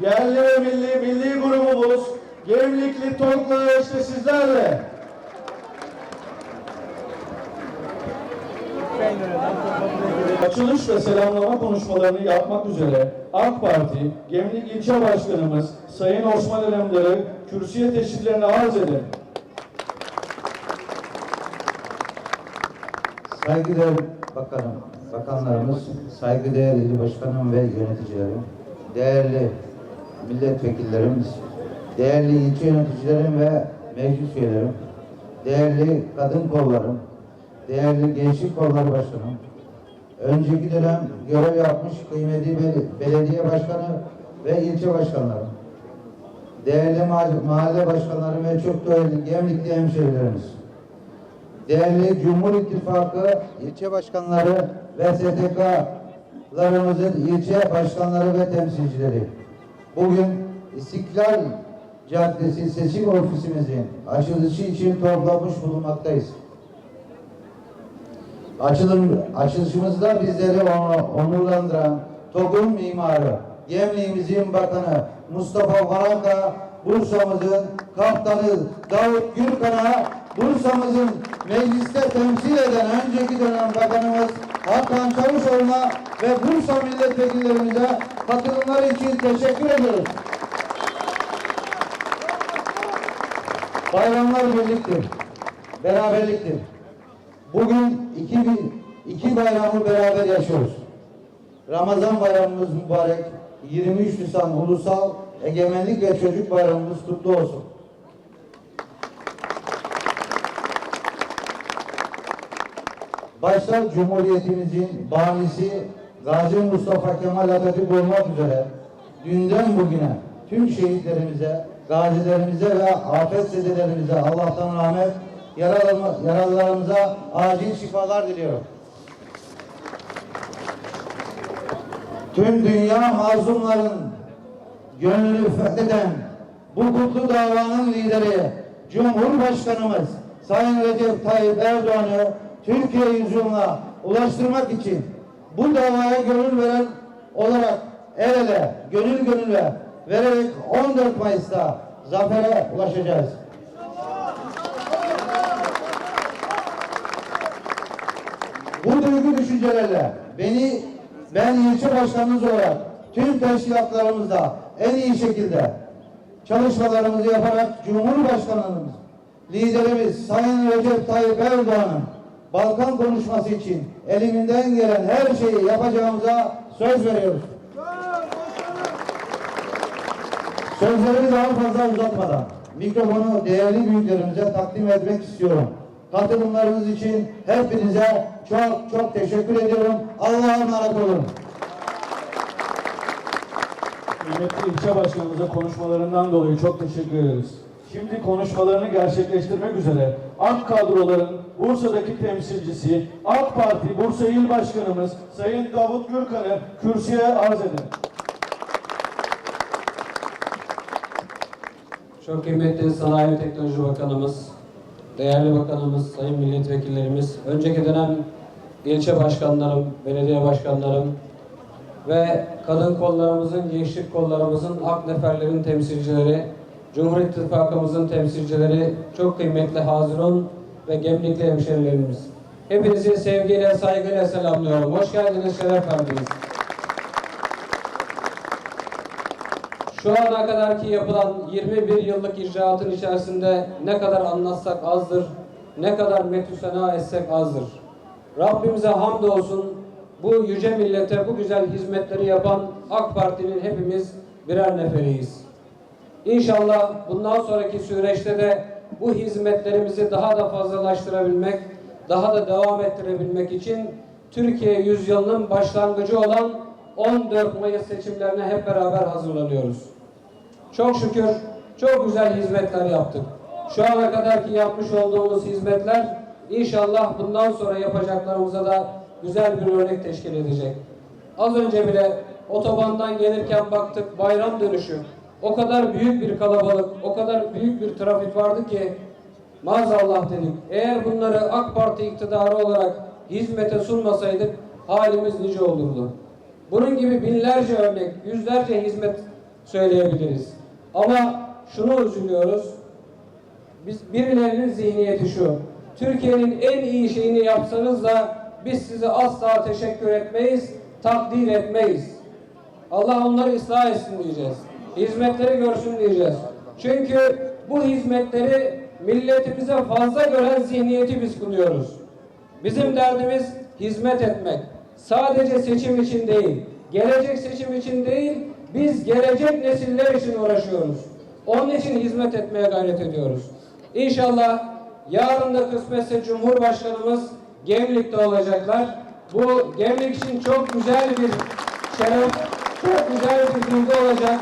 Yerli ve milli milli grubumuz Gemlikli Tokla işte sizlerle. Açılış ve selamlama konuşmalarını yapmak üzere AK Parti Gemlik İlçe Başkanımız Sayın Osman Alemdar'ı kürsüye teşriflerini arz ederim. Saygıdeğer bakanım, bakanlarımız, saygıdeğer il başkanım ve yöneticilerim, değerli milletvekillerimiz, değerli ilçe yöneticilerim ve meclis üyelerim, değerli kadın kollarım, değerli gençlik kolları başkanım, önceki dönem görev yapmış kıymetli bel- belediye başkanı ve ilçe başkanlarım, değerli mahalle başkanlarım ve çok değerli Gemlikli hemşehrilerimiz, Değerli Cumhur İttifakı ilçe başkanları ve STK'larımızın ilçe başkanları ve temsilcileri. Bugün İstiklal Caddesi seçim ofisimizin açılışı için toplanmış bulunmaktayız. Açılım, açılışımızda bizleri onu- onurlandıran TOG'un mimarı, Gemliğimizin bakanı Mustafa Varanka, Bursa'mızın kaptanı Davut Gürkan'a, Bursa'mızın mecliste temsil eden önceki dönem bakanımız Hakan Çavuşoğlu'na ve Bursa milletvekillerimize katılımları için teşekkür ediyoruz. Bayramlar birliktir, beraberliktir. Bugün iki, iki bayramı beraber yaşıyoruz. Ramazan bayramımız mübarek. 23 Nisan Ulusal Egemenlik ve Çocuk Bayramımız kutlu olsun. Başta Cumhuriyetimizin banisi Gazi Mustafa Kemal Atatürk olmak üzere dünden bugüne tüm şehitlerimize, gazilerimize ve afetzedelerimize Allah'tan rahmet, yaralılarımıza acil şifalar diliyorum. Tüm dünya mazlumların gönlünü fetheden bu kutlu davanın lideri Cumhurbaşkanımız Sayın Recep Tayyip Erdoğan'ı Türkiye yüzyılına ulaştırmak için bu davaya gönül veren olarak el ele, gönül gönüle vererek 14 Mayıs'ta zafere ulaşacağız. Bu duygu düşüncelerle beni ben ilçe başkanınız olarak tüm teşkilatlarımızda en iyi şekilde çalışmalarımızı yaparak Cumhurbaşkanımız, liderimiz Sayın Recep Tayyip Erdoğan'ın Balkan konuşması için elimizden gelen her şeyi yapacağımıza söz veriyoruz. Sözlerimi daha fazla uzatmadan mikrofonu değerli büyüklerimize takdim etmek istiyorum. Katılımlarınız için hepinize çok çok teşekkür ediyorum. Allah'a emanet olun. Kıymetli ilçe başkanımıza konuşmalarından dolayı çok teşekkür ederiz. Şimdi konuşmalarını gerçekleştirmek üzere AK kadroların Bursa'daki temsilcisi AK Parti Bursa İl Başkanımız Sayın Davut Gürkan'ı kürsüye arz ederim. Çok kıymetli Sanayi ve Teknoloji Bakanımız, değerli bakanımız, sayın milletvekillerimiz, önceki dönem ilçe başkanlarım, belediye başkanlarım ve kadın kollarımızın, gençlik kollarımızın, ak neferlerin temsilcileri, Cumhur İttifakımızın temsilcileri, çok kıymetli Hazirun ve Gemlikli hemşerilerimiz. Hepinizi sevgiyle, saygıyla selamlıyorum. Hoş geldiniz, şeref verdiniz. Şu ana kadarki yapılan 21 yıllık icraatın içerisinde ne kadar anlatsak azdır, ne kadar metüsena etsek azdır. Rabbimize hamdolsun bu yüce millete bu güzel hizmetleri yapan AK Parti'nin hepimiz birer neferiyiz. İnşallah bundan sonraki süreçte de bu hizmetlerimizi daha da fazlalaştırabilmek, daha da devam ettirebilmek için Türkiye yüzyılının başlangıcı olan 14 Mayıs seçimlerine hep beraber hazırlanıyoruz. Çok şükür çok güzel hizmetler yaptık. Şu ana kadarki yapmış olduğumuz hizmetler inşallah bundan sonra yapacaklarımıza da güzel bir örnek teşkil edecek. Az önce bile otobandan gelirken baktık bayram dönüşü. O kadar büyük bir kalabalık, o kadar büyük bir trafik vardı ki maazallah dedik. Eğer bunları AK Parti iktidarı olarak hizmete sunmasaydık halimiz nice olurdu. Bunun gibi binlerce örnek, yüzlerce hizmet söyleyebiliriz. Ama şunu üzülüyoruz. Biz birilerinin zihniyeti şu. Türkiye'nin en iyi şeyini yapsanız da biz size asla teşekkür etmeyiz, takdir etmeyiz. Allah onları ıslah etsin diyeceğiz. Hizmetleri görsün diyeceğiz. Çünkü bu hizmetleri milletimize fazla gören zihniyeti biz kuruyoruz. Bizim derdimiz hizmet etmek. Sadece seçim için değil, gelecek seçim için değil, biz gelecek nesiller için uğraşıyoruz. Onun için hizmet etmeye gayret ediyoruz. İnşallah yarın da kısmetse Cumhurbaşkanımız Gemlik'te olacaklar. Bu Gemlik için çok güzel bir şeref, çok güzel bir duygu olacak.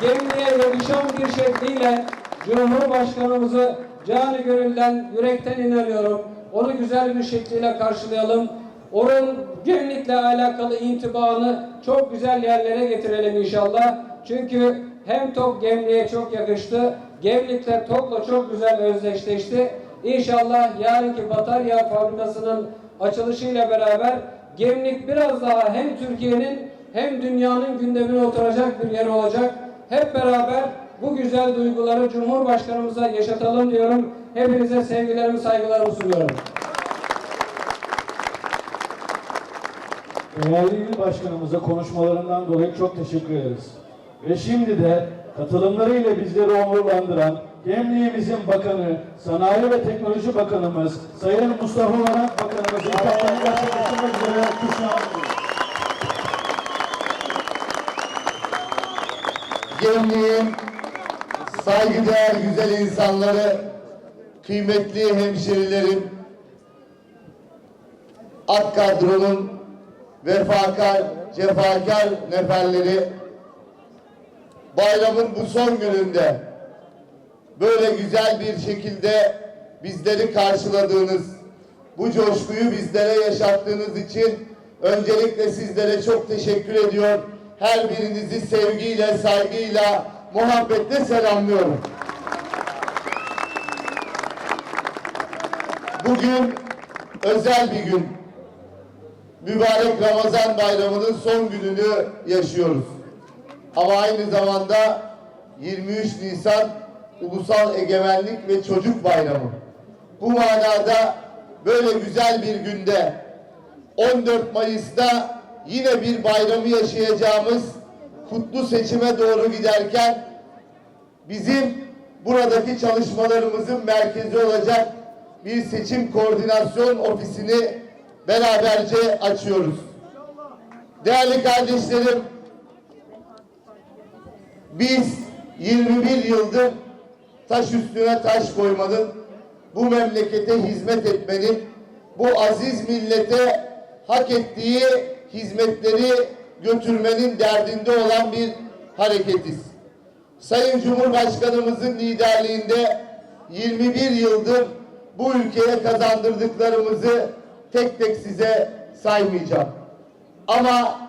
Gemliğe yakışan bir şekliyle Cumhurbaşkanımızı canı gönülden, yürekten inanıyorum. Onu güzel bir şekliyle karşılayalım. Onun Gemlik'le alakalı intibaını çok güzel yerlere getirelim inşallah. Çünkü hem TOK Gemlik'e çok yakıştı, Gemlik'le TOK'la çok güzel özdeşleşti. İnşallah yarınki batarya fabrikasının açılışıyla beraber Gemlik biraz daha hem Türkiye'nin hem dünyanın gündemine oturacak bir yer olacak. Hep beraber bu güzel duyguları Cumhurbaşkanımıza yaşatalım diyorum. Hepinize sevgilerimi, saygılarımı sunuyorum. Değerli il başkanımıza konuşmalarından dolayı çok teşekkür ederiz. Ve şimdi de katılımlarıyla bizleri onurlandıran Gemliğimizin Bakanı, Sanayi ve Teknoloji Bakanımız Sayın Mustafa Varank Bakanımızın hitaplarını gerçekleştirmek üzere kürsüye Gemliğin saygıdeğer güzel insanları, kıymetli hemşerilerim, AK kadronun vefakar, cefakar neferleri, bayramın bu son gününde böyle güzel bir şekilde bizleri karşıladığınız, bu coşkuyu bizlere yaşattığınız için öncelikle sizlere çok teşekkür ediyor. Her birinizi sevgiyle, saygıyla, muhabbetle selamlıyorum. Bugün özel bir gün. Mübarek Ramazan bayramının son gününü yaşıyoruz. Ama aynı zamanda 23 Nisan Ulusal Egemenlik ve Çocuk Bayramı. Bu manada böyle güzel bir günde 14 Mayıs'ta yine bir bayramı yaşayacağımız kutlu seçime doğru giderken bizim buradaki çalışmalarımızın merkezi olacak bir seçim koordinasyon ofisini beraberce açıyoruz. Değerli kardeşlerim, biz 21 yıldır taş üstüne taş koymanın, bu memlekete hizmet etmenin, bu aziz millete hak ettiği hizmetleri götürmenin derdinde olan bir hareketiz. Sayın Cumhurbaşkanımızın liderliğinde 21 yıldır bu ülkeye kazandırdıklarımızı tek tek size saymayacağım. Ama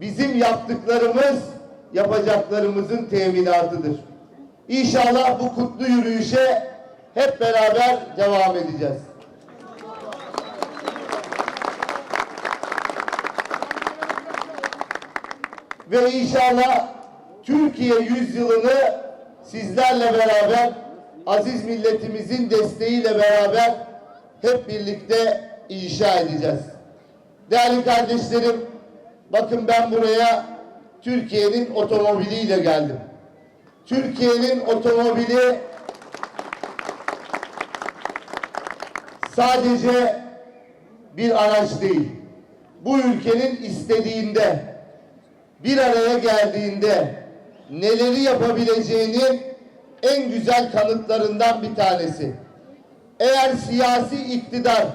bizim yaptıklarımız yapacaklarımızın teminatıdır. İnşallah bu kutlu yürüyüşe hep beraber devam edeceğiz. Ve inşallah Türkiye yüzyılını sizlerle beraber aziz milletimizin desteğiyle beraber hep birlikte inşa edeceğiz. Değerli kardeşlerim, bakın ben buraya Türkiye'nin otomobiliyle geldim. Türkiye'nin otomobili sadece bir araç değil. Bu ülkenin istediğinde, bir araya geldiğinde neleri yapabileceğinin en güzel kanıtlarından bir tanesi. Eğer siyasi iktidar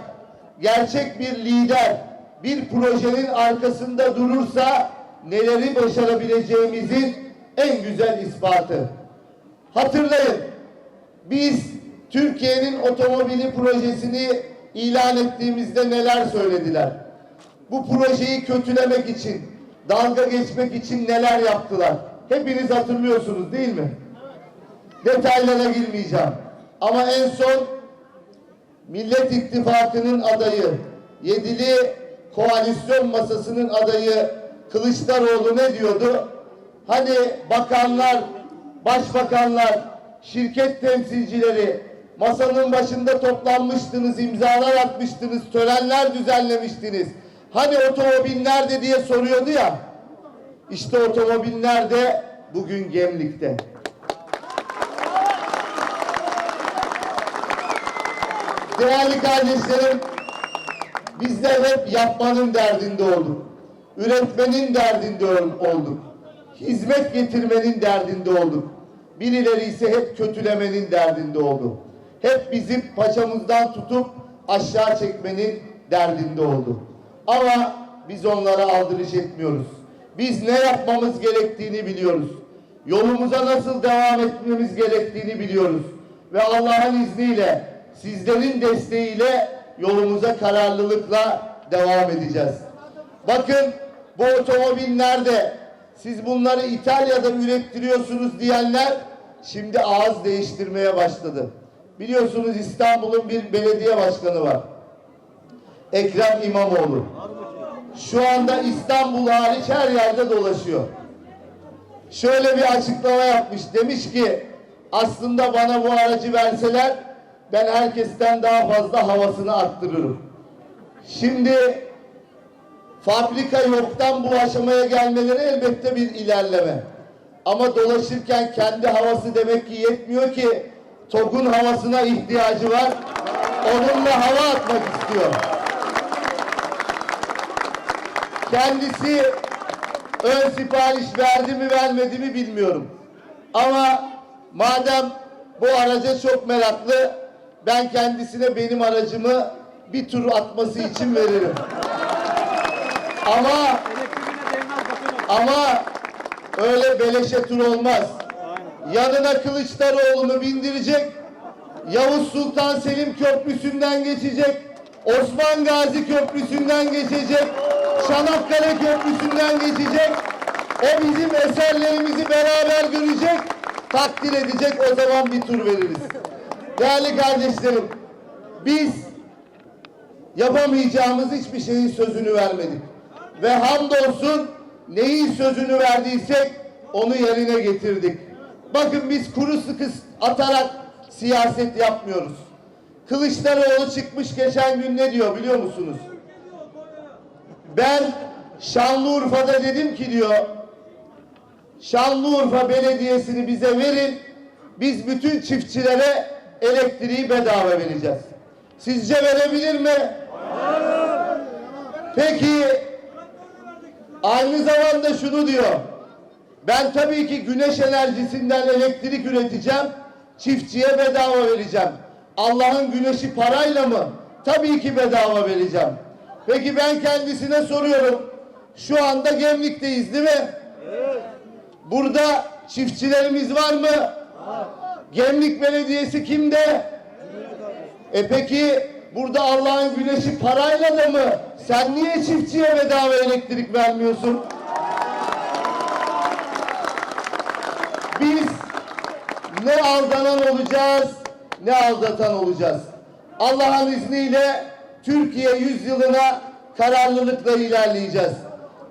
gerçek bir lider bir projenin arkasında durursa neleri başarabileceğimizin en güzel ispatı. Hatırlayın biz Türkiye'nin otomobili projesini ilan ettiğimizde neler söylediler? Bu projeyi kötülemek için, dalga geçmek için neler yaptılar? Hepiniz hatırlıyorsunuz değil mi? Detaylara girmeyeceğim. Ama en son Millet İttifakı'nın adayı, yedili koalisyon masasının adayı Kılıçdaroğlu ne diyordu? Hani bakanlar, başbakanlar, şirket temsilcileri masanın başında toplanmıştınız, imzalar atmıştınız, törenler düzenlemiştiniz. Hani otomobil nerede diye soruyordu ya. İşte otomobil nerede? Bugün Gemlik'te. Değerli kardeşlerim, bizler hep yapmanın derdinde olduk. Üretmenin derdinde ol- olduk. Hizmet getirmenin derdinde olduk. Birileri ise hep kötülemenin derdinde oldu. Hep bizi paçamızdan tutup aşağı çekmenin derdinde oldu. Ama biz onlara aldırış etmiyoruz. Biz ne yapmamız gerektiğini biliyoruz. Yolumuza nasıl devam etmemiz gerektiğini biliyoruz. Ve Allah'ın izniyle, sizlerin desteğiyle yolumuza kararlılıkla devam edeceğiz. Bakın bu otomobil nerede? Siz bunları İtalya'da ürettiriyorsunuz diyenler şimdi ağız değiştirmeye başladı. Biliyorsunuz İstanbul'un bir belediye başkanı var. Ekrem İmamoğlu. Şu anda İstanbul hariç her yerde dolaşıyor. Şöyle bir açıklama yapmış. Demiş ki aslında bana bu aracı verseler ben herkesten daha fazla havasını arttırırım. Şimdi fabrika yoktan bu aşamaya gelmeleri elbette bir ilerleme. Ama dolaşırken kendi havası demek ki yetmiyor ki TOG'un havasına ihtiyacı var. Onunla hava atmak istiyor. Kendisi ön sipariş verdi mi vermedi mi bilmiyorum. Ama madem bu araca çok meraklı ben kendisine benim aracımı bir tur atması için veririm. Ama ama öyle beleşe tur olmaz. Yanına Kılıçdaroğlu'nu bindirecek. Yavuz Sultan Selim Köprüsü'nden geçecek. Osman Gazi Köprüsü'nden geçecek. Çanakkale Köprüsü'nden geçecek. O bizim eserlerimizi beraber görecek. Takdir edecek o zaman bir tur veririz. Değerli kardeşlerim biz yapamayacağımız hiçbir şeyin sözünü vermedik. Ve hamdolsun neyin sözünü verdiysek onu yerine getirdik. Bakın biz kuru sıkı atarak siyaset yapmıyoruz. Kılıçdaroğlu çıkmış geçen gün ne diyor biliyor musunuz? Ben Şanlıurfa'da dedim ki diyor Şanlıurfa Belediyesi'ni bize verin. Biz bütün çiftçilere elektriği bedava vereceğiz. Sizce verebilir mi? Peki aynı zamanda şunu diyor. Ben tabii ki güneş enerjisinden elektrik üreteceğim. Çiftçiye bedava vereceğim. Allah'ın güneşi parayla mı? Tabii ki bedava vereceğim. Peki ben kendisine soruyorum. Şu anda Gemlik'teyiz değil mi? Burada çiftçilerimiz var mı? Gemlik Belediyesi kimde? E peki burada Allah'ın güneşi parayla da mı? Sen niye çiftçiye bedava elektrik vermiyorsun? Biz ne aldanan olacağız ne aldatan olacağız. Allah'ın izniyle Türkiye yüzyılına kararlılıkla ilerleyeceğiz.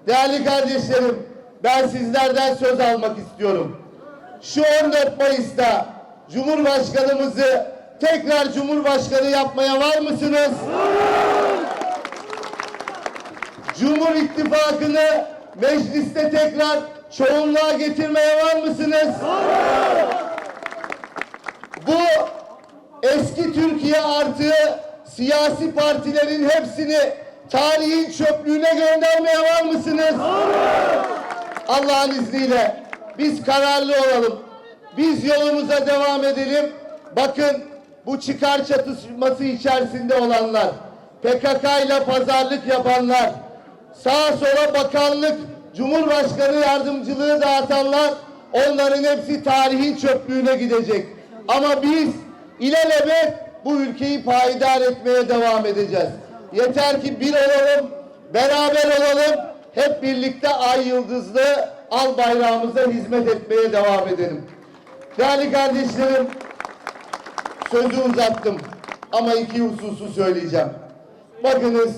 Değerli kardeşlerim ben sizlerden söz almak istiyorum. Şu 14 Mayıs'ta Cumhurbaşkanımızı tekrar Cumhurbaşkanı yapmaya var mısınız? Cumhur İttifakı'nı mecliste tekrar çoğunluğa getirmeye var mısınız? Bu eski Türkiye artı siyasi partilerin hepsini tarihin çöplüğüne göndermeye var mısınız? Allah'ın izniyle biz kararlı olalım. Biz yolumuza devam edelim. Bakın bu çıkar çatışması içerisinde olanlar, PKK ile pazarlık yapanlar, sağa sola bakanlık, Cumhurbaşkanı yardımcılığı dağıtanlar onların hepsi tarihin çöplüğüne gidecek. Ama biz ilelebet bu ülkeyi payidar etmeye devam edeceğiz. Yeter ki bir olalım, beraber olalım, hep birlikte ay yıldızlı al bayrağımıza hizmet etmeye devam edelim. Değerli kardeşlerim, sözü uzattım ama iki hususu söyleyeceğim. Bakınız,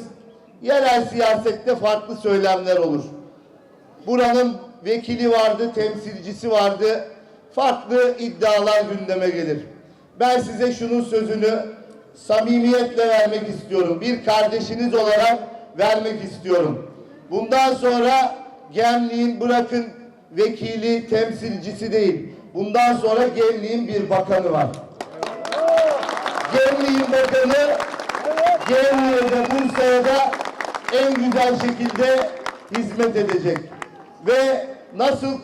yerel siyasette farklı söylemler olur. Buranın vekili vardı, temsilcisi vardı. Farklı iddialar gündeme gelir. Ben size şunun sözünü samimiyetle vermek istiyorum. Bir kardeşiniz olarak vermek istiyorum. Bundan sonra Gemliğin bırakın vekili, temsilcisi değil. Bundan sonra Gemliğin bir bakanı var. Gemliğin bakanı Gemliğe Bursa'ya da en güzel şekilde hizmet edecek. Ve nasıl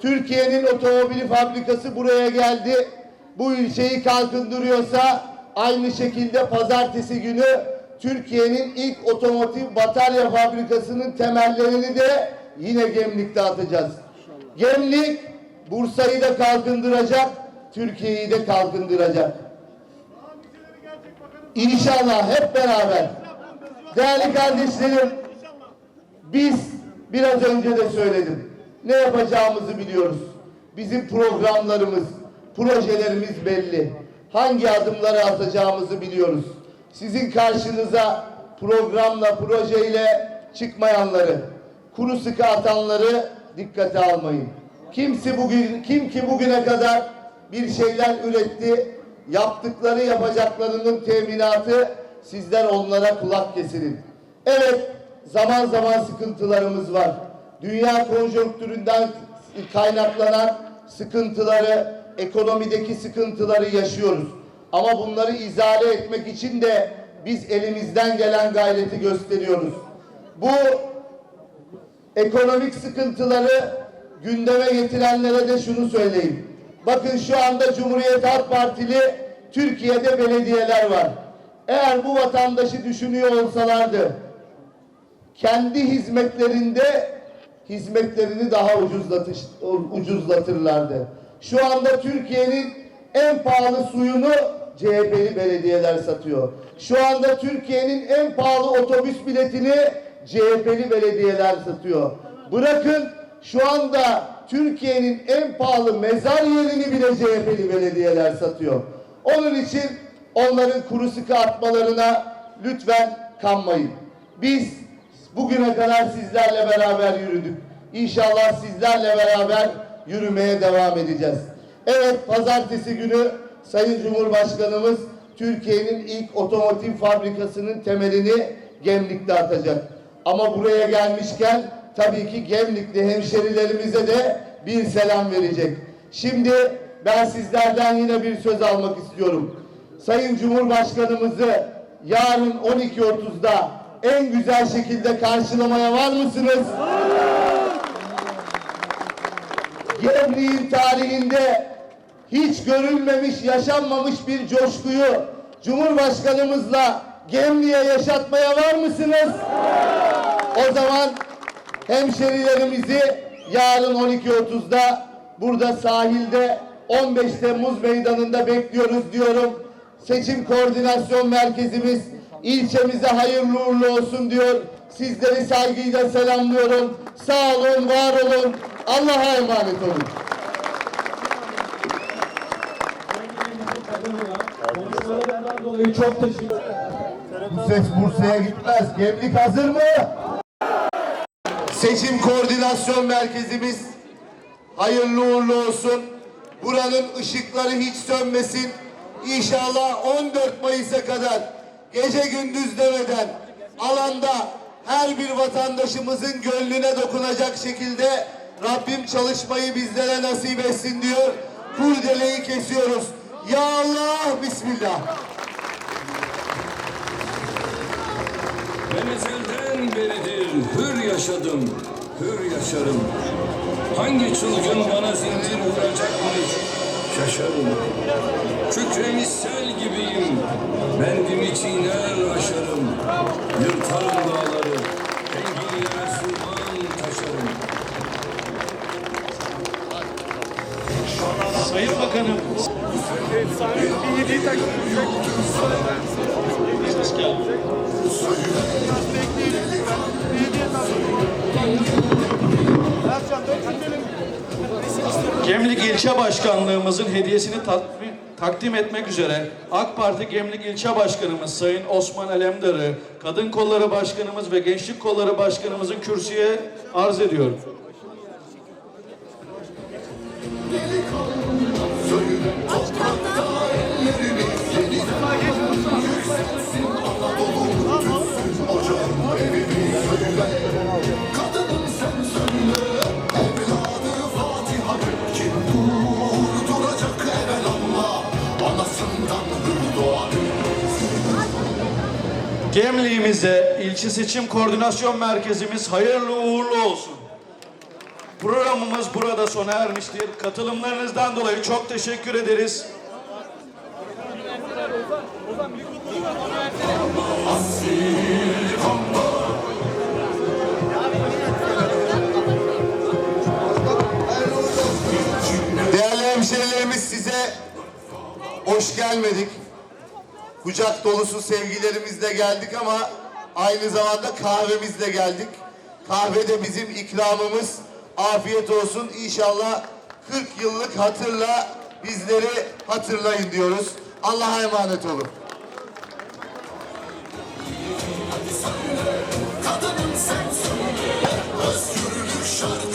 Türkiye'nin otomobil fabrikası buraya geldi, bu ilçeyi kalkındırıyorsa aynı şekilde pazartesi günü Türkiye'nin ilk otomotiv batarya fabrikasının temellerini de yine Gemlik'te atacağız. Gemlik Bursa'yı da kalkındıracak, Türkiye'yi de kalkındıracak. İnşallah hep beraber. Değerli kardeşlerim, biz biraz önce de söyledim. Ne yapacağımızı biliyoruz. Bizim programlarımız, projelerimiz belli. Hangi adımları atacağımızı biliyoruz. Sizin karşınıza programla, projeyle çıkmayanları, kuru sıkı atanları dikkate almayın. Kimse bugün kim ki bugüne kadar bir şeyler üretti, yaptıkları yapacaklarının teminatı sizler onlara kulak kesilin. Evet, zaman zaman sıkıntılarımız var. Dünya konjonktüründen kaynaklanan sıkıntıları, ekonomideki sıkıntıları yaşıyoruz. Ama bunları izale etmek için de biz elimizden gelen gayreti gösteriyoruz. Bu ekonomik sıkıntıları gündeme getirenlere de şunu söyleyeyim. Bakın şu anda Cumhuriyet Halk Partili Türkiye'de belediyeler var. Eğer bu vatandaşı düşünüyor olsalardı kendi hizmetlerinde hizmetlerini daha ucuzlatış, ucuzlatırlardı. Şu anda Türkiye'nin en pahalı suyunu CHP'li belediyeler satıyor. Şu anda Türkiye'nin en pahalı otobüs biletini CHP'li belediyeler satıyor. Bırakın şu anda Türkiye'nin en pahalı mezar yerini bile CHP'li belediyeler satıyor. Onun için onların kuru sıkı atmalarına lütfen kanmayın. Biz bugüne kadar sizlerle beraber yürüdük. İnşallah sizlerle beraber yürümeye devam edeceğiz. Evet pazartesi günü Sayın Cumhurbaşkanımız Türkiye'nin ilk otomotiv fabrikasının temelini Gemlik'te atacak. Ama buraya gelmişken tabii ki Gemlikli hemşerilerimize de bir selam verecek. Şimdi ben sizlerden yine bir söz almak istiyorum. Sayın Cumhurbaşkanımızı yarın 12.30'da en güzel şekilde karşılamaya var mısınız? Gemliğin tarihinde hiç görülmemiş, yaşanmamış bir coşkuyu Cumhurbaşkanımızla Gemli'ye yaşatmaya var mısınız? O zaman hemşerilerimizi yarın 12.30'da burada sahilde 15 Temmuz meydanında bekliyoruz diyorum. Seçim Koordinasyon Merkezimiz ilçemize hayırlı uğurlu olsun diyor. Sizleri saygıyla selamlıyorum. Sağ olun, var olun. Allah'a emanet olun. Dolayı çok teşekkür Bu ses Bursa'ya gitmez. Gemlik hazır mı? Seçim Koordinasyon Merkezimiz hayırlı uğurlu olsun. Buranın ışıkları hiç sönmesin. İnşallah 14 Mayıs'a kadar gece gündüz demeden alanda her bir vatandaşımızın gönlüne dokunacak şekilde Rabbim çalışmayı bizlere nasip etsin diyor. Kurdeleyi kesiyoruz. Ya Allah, Bismillah. Ben ezelden beridir hür yaşadım, hür yaşarım. Hangi çılgın bana zincir vuracakmış şaşarım. Kükremiş sel gibiyim, bendimi çiğner aşarım. Yırtarım dağları, enginlere surman taşarım. Sayın Bakanım. Gemlik İlçe Başkanlığımızın hediyesini tatmin, takdim etmek üzere AK Parti Gemlik İlçe Başkanımız Sayın Osman Alemdar'ı, Kadın Kolları Başkanımız ve Gençlik Kolları Başkanımızın kürsüye arz ediyorum. Gelin Gemliğimize ilçe seçim koordinasyon merkezimiz hayırlı uğurlu olsun. Programımız burada sona ermiştir. Katılımlarınızdan dolayı çok teşekkür ederiz. Değerli hemşehrilerimiz size hoş gelmedik. Kucak dolusu sevgilerimizle geldik ama aynı zamanda kahvemizle geldik. Kahve de bizim ikramımız. Afiyet olsun. İnşallah 40 yıllık hatırla bizleri hatırlayın diyoruz. Allah'a emanet olun.